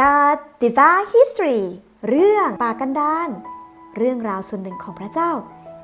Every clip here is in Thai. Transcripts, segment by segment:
กาติฟา history เรื่องป่ากันดาน เรื่องราวส่วนหนึ่งของพระเจ้า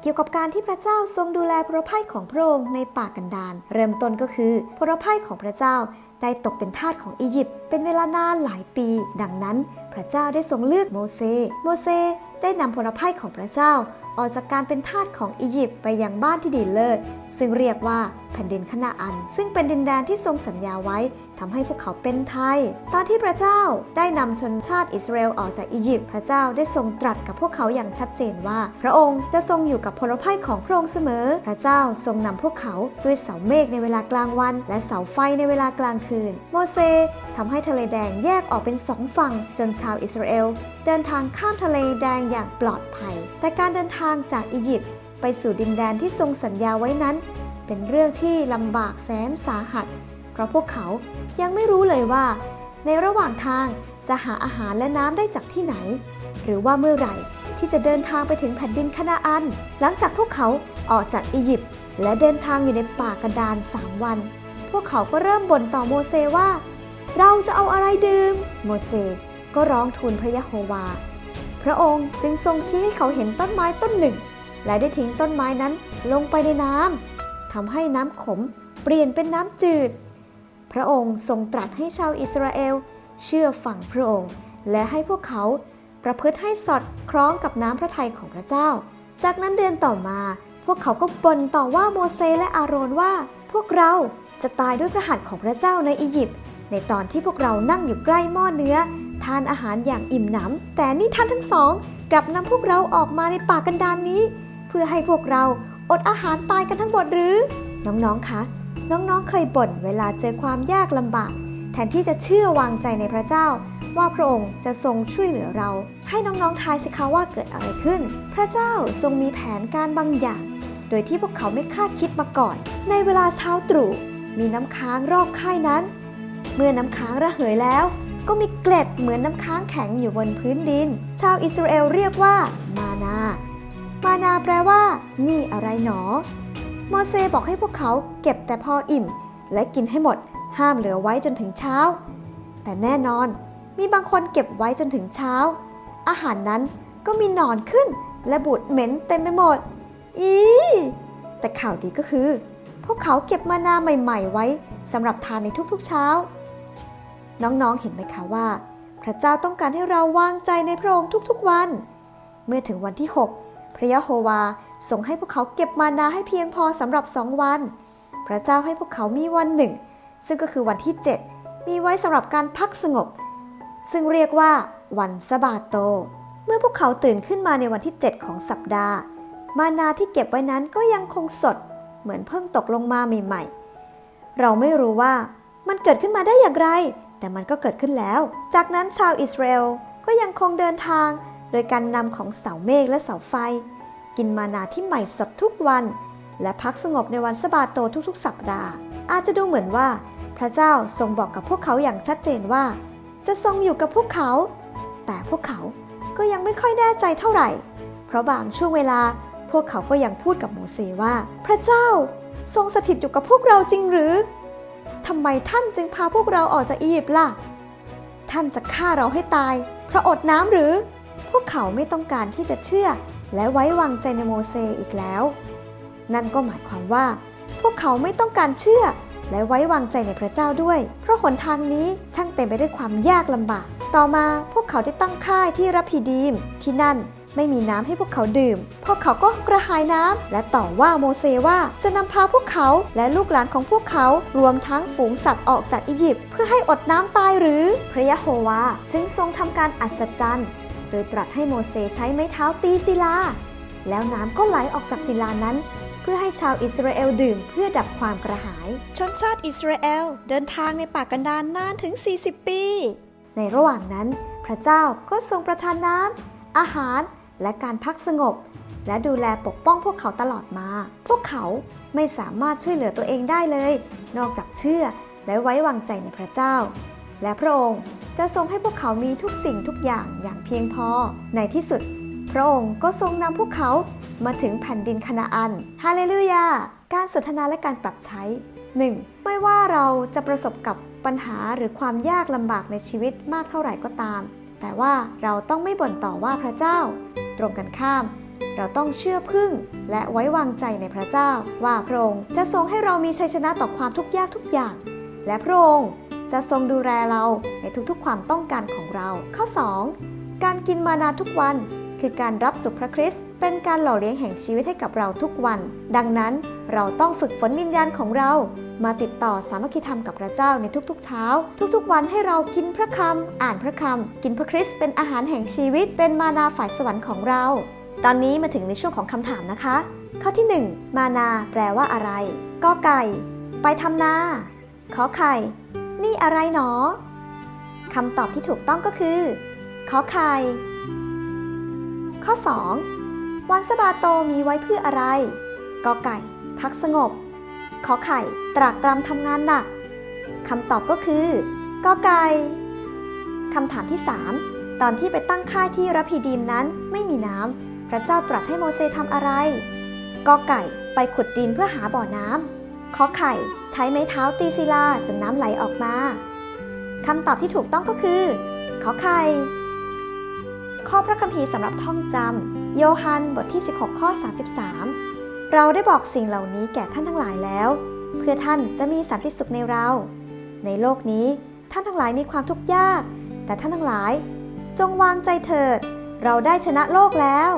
เกี่ยวกับการที่พระเจ้าทรงดูแลพลภัยของพระองค์ในป่ากันดาน เริ่มต้นก็คือพลภัยของพระเจ้าได้ตกเป็นทาสของอียิปต์เป็นเวลานานหลายปี ดังนั้นพระเจ้าได้ทรงเลือกโมเสสโมเสสได้นำพลภัยของพระเจ้า ออกจากการเป็นทาสของอียิปต์ไปยังบ้านที่ดีเลิศซึ่งเรียกว่าแผ่นดินคณาอัน ซึ่งเป็นดินแดนที่ทรงสัญญาไว้ทำให้พวกเขาเป็นไทย ตอนที่พระเจ้าได้นำชนชาติอิสราเอลออกจากอียิปต์พระเจ้าได้ทรงตรัสกับพวกเขาอย่างชัดเจนว่า พระองค์จะทรงอยู่กับพลภัยของพระองค์เสมอ พระเจ้าทรงนำพวกเขาด้วยเสาเมฆในเวลากลางวัน และเสาไฟในเวลากลางคืน โมเสสทำให้ทะเลแดงแยกออกเป็นสองฝั่งจนชาวอิสราเอลเดินทางข้ามทะเลแดงอย่างปลอดภัย แต่การเดินทางจากอียิปต์ไปสู่ดินแดนที่ทรงสัญญาไว้นั้น เป็นเรื่องที่ลำบากแสนสาหัส เพราะพวกเขายังไม่รู้เลยว่า ในระหว่างทางจะหาอาหารและน้ำได้จากที่ไหน หรือว่าเมื่อไหร่ที่จะเดินทางไปถึงแผ่นดินคณาอัน หลังจากพวกเขาออกจากอียิปต์และเดินทางอยู่ในป่ากันดารสามวัน พวกเขาก็เริ่มบ่นต่อโมเสว่า เราจะเอาอะไรดื่ม โมเสสก็ร้องทูลพระยะโฮวา พระองค์จึงทรงชี้ให้เขาเห็นต้นไม้ต้นหนึ่ง และได้ทิ้งต้นไม้นั้นลงไปในน้ำ ทำให้น้ำขมเปลี่ยนเป็นน้ำจืด พระองค์ทรงตรัสให้ชาวอิสราเอล เชื่อฟังพระองค์ และให้พวกเขาประพฤติให้สอดคล้องกับน้ำพระทัยของพระเจ้า จากนั้นเดือนต่อมา พวกเขาก็บ่นต่อว่าโมเสสและอาโรนว่า พวกเราจะตายด้วยพระหัตถ์ของพระเจ้าในอียิปต์ในตอนที่พวกเรานั่งอยู่ใกล้หม้อเนื้อ ทานอาหารอย่างอิ่มหนำแต่นี่ท่านทั้งสองกลับนำพวกเราออกมาในป่ากันดานนี้ เพื่อให้พวกเรา อดอาหารตายกันทั้งหมดหรือ น้องๆ คะ น้องๆ เคยบ่นเวลาเจอความยากลำบาก แทนที่จะเชื่อวางใจในพระเจ้า ว่าพระองค์จะทรงช่วยเหลือเรา ให้น้องๆ ทายสิคะว่าเกิดอะไรขึ้น พระเจ้าทรงมีแผนการบางอย่าง โดยที่พวกเขาไม่คาดคิดมาก่อน ในเวลาเช้าตรู่มีน้ำค้างรอบค่ายนั้น เมื่อน้ำค้างระเหยแล้ว ก็มีเกล็ดเหมือนน้ำค้างแข็งอยู่บนพื้นดิน ชาวอิสราเอลเรียกว่ามานา มานาแปลว่า นี่อะไรหนอ โมเสบอกให้พวกเขาเก็บแต่พออิ่ม และกินให้หมด ห้ามเหลือไว้จนถึงเช้า แต่แน่นอน มีบางคนเก็บไว้จนถึงเช้า อาหารนั้นก็มีหนอนขึ้น และบูดเหม็นเต็มไปหมด อีแต่ข่าวดีก็คือ พวกเขาเก็บมานาใหม่ ๆ ไว้สำหรับทานในทุกๆเช้า น้องๆเห็นไหมคะว่า พระเจ้าต้องการให้เราวางใจในพระองค์ทุกๆวัน เมื่อถึงวันที่ 6 พระยะโฮวาทรงให้พวกเขาเก็บมานาให้เพียงพอสำหรับสองวัน พระเจ้าให้พวกเขามีวันหนึ่ง ซึ่งก็คือวันที่ 7 มีไว้สำหรับการพักสงบ ซึ่งเรียกว่าวันสะบาโต เมื่อพวกเขาตื่นขึ้นมาในวันที่ 7 ของสัปดาห์ มานาที่เก็บไว้นั้นก็ยังคงสด เหมือนเพิ่งตกลงมาใหม่ๆ เราไม่รู้ว่ามันเกิดขึ้นมาได้อย่างไร แต่มันก็เกิดขึ้นแล้ว จากนั้นชาวอิสราเอลก็ยังคงเดินทาง โดยการนำของเสาเมฆและเสาไฟ กินมานาที่ใหม่สดทุกวัน และพักสงบในวันสะบาโตทุกๆ สัปดาห์ อาจจะดูเหมือนว่า พระเจ้าทรงบอกกับพวกเขาอย่างชัดเจนว่า จะทรงอยู่กับพวกเขา แต่พวกเขาก็ยังไม่ค่อยแน่ใจเท่าไหร่ เพราะบางช่วงเวลาพวกเขาก็ยังพูดกับโมเสสว่า พระเจ้าทรงสถิตอยู่กับพวกเราจริงหรือทำไมท่านจึงพาพวกเราออกจากอียิปต์ล่ะ ท่านจะฆ่าเราให้ตายเพราะอดน้ำหรือ พวกเขาไม่ต้องการที่จะเชื่อและไว้วางใจในโมเสอีกแล้ว นั่นก็หมายความว่า พวกเขาไม่ต้องการเชื่อและไว้วางใจในพระเจ้าด้วย เพราะหนทางนี้ช่างเต็มไปด้วยความยากลำบาก ต่อมาพวกเขาได้ตั้งค่ายที่รับพีดีม ที่นั่นไม่มีน้ำให้พวกเขาดื่ม พวกเขาก็กระหายน้ำและต่อว่าโมเสว่าจะนำพาพวกเขาและลูกหลานของพวกเขารวมทั้งฝูงสัตว์ออกจากอียิปต์เพื่อให้อดน้ำตายหรือ พระยะโฮวาจึงทรงทำการอัศจรรย์ โดยตรัสให้โมเสสใช้ไม้เท้าตีศิลา แล้วน้ำก็ไหลออกจากศิลานั้น เพื่อให้ชาวอิสราเอลดื่มเพื่อดับความกระหาย ชนชาติอิสราเอลเดินทางในป่ากันดารนนานถึง 40 ปี ในระหว่างนั้น พระเจ้าก็ทรงประทานน้ำอาหารและการพักสงบ และดูแลปกป้องพวกเขาตลอดมา พวกเขาไม่สามารถช่วยเหลือตัวเองได้เลย นอกจากเชื่อและไว้วางใจในพระเจ้า และพระองค์ จะทรงให้พวกเขามีทุกสิ่งทุกอย่างอย่างเพียงพอ ในที่สุด พระองค์ก็ทรงนำพวกเขามาถึงแผ่นดินคณาอัน ฮาเลลูยา การสนทนาและการปรับใช้ 1. ไม่ว่าเราจะประสบกับปัญหาหรือความยากลำบากในชีวิตมากเท่าไหร่ก็ตาม แต่ว่าเราต้องไม่บ่นต่อว่าพระเจ้า ตรงกันข้าม เราต้องเชื่อพึ่ง และไว้วางใจในพระเจ้า ว่าพระองค์จะทรงให้เรามีชัยชนะต่อความทุกข์ยากทุกอย่าง และพระองค์ จะทรงดูแลเราในทุกๆความต้องการของเรา ข้อ 2. การกินมานาทุกวัน คือการรับสุขพระคริสต์เป็นการหล่อเลี้ยงแห่งชีวิตให้กับเราทุกวัน ดังนั้นเราต้องฝึกฝนวิญญาณของเรา มาติดต่อสามัคคีธรรมกับพระเจ้าในทุกๆ เช้า ทุกๆ วันให้เรากินพระคำอ่านพระคำกินพระคริสต์เป็นอาหารแห่งชีวิต เป็นมานาฝ่ายสวรรค์ของเรา ตอนนี้มาถึงในช่วงของคำถามนะคะ ข้อที่ 1 มานาแปลว่าอะไรกอไก่ ไปทำนาขอไข่ นี่อะไรหนอคำตอบที่ถูกต้องก็คือ ขอไข่ ข้อ 2 วันสะบาโตมีไว้เพื่ออะไร กอไก่ พักสงบ ขอไข่ ตรากตรำทำงานหนักคำตอบก็คือกอไก่คำถามที่ 3 ตอนที่ไปตั้งค่ายที่รับพีดีมนั้นไม่มีน้ำพระเจ้าตรัสให้โมเสสทำอะไรกอไก่ไปขุดดินเพื่อหาบ่อน้ำ ขอไข่ใช้ไม้เท้าตีศิลาจนน้ำไหลออกมาคำตอบที่ถูกต้องก็คือขอไข่ข้อพระคัมภีร์สำหรับท่องจำโยฮันบทที่ 16 ข้อ 33 เราได้บอกสิ่งเหล่านี้แก่ท่านทั้งหลายแล้ว เพื่อท่านจะมีสันติสุขในเรา ในโลกนี้ท่านทั้งหลายมีความทุกข์ยาก แต่ท่านทั้งหลาย จงวางใจเถิด เราได้ชนะโลกแล้ว